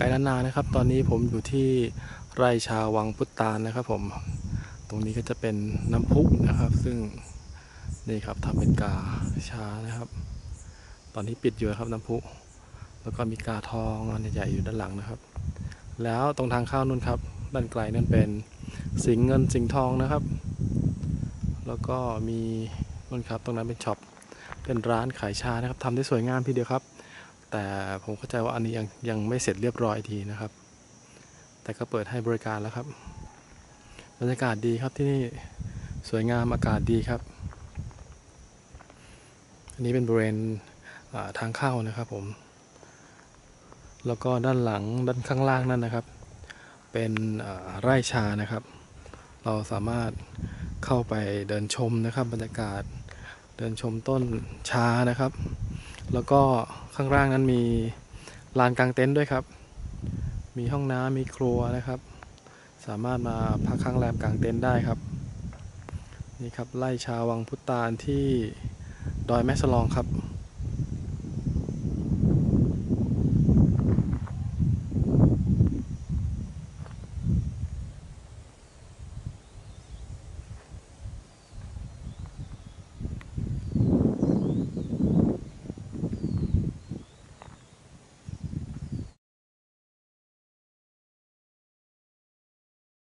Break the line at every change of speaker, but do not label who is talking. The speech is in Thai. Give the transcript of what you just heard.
ไกด์ล้านนานะครับ ตอนนี้ผมอยู่ที่ไร่ชาวังพุตานนะครับ ผม ตรงนี้ก็จะเป็นน้ำพุนะครับ ซึ่งนี่ครับทำเป็นกาชานะครับ ตอนนี้ปิดอยู่ครับน้ำพุ แล้วก็มีกาทองอันใหญ่ๆอยู่ด้านหลังนะครับ แล้วตรงทางเข้านู่นครับ ด้านไกลนั่นเป็นสิงเงินสิงทองนะครับ แล้วก็มีนู่นครับ ตรงนั้นเป็นช็อปเป็นร้านขายชานะครับทำได้สวยงามทีเดียวครับ แต่ผมเข้าใจว่าอันนี้ยังยังไม่เสร็จเรียบร้อยทีนะครับ แต่ก็เปิดให้บริการแล้วครับ บรรยากาศดีครับที่นี่สวยงามอากาศดีครับ อันนี้เป็นบริเวณทางเข้านะครับผม แล้วก็ด้านหลังด้านข้างล่างนั่นนะครับ เป็นไร่ชานะครับ เราสามารถเข้าไปเดินชมนะครับบรรยากาศเดินชมต้นชานะครับ แล้วก็ข้างล่างนั้นมีลานกลางเต็นท์ด้วยครับ มีห้องน้ำมีครัวนะครับ สามารถมาพักค้างแรมกลางเต็นท์ได้ครับนี่ครับไล่ชาววังพุตานที่ดอยแม่สลองครับ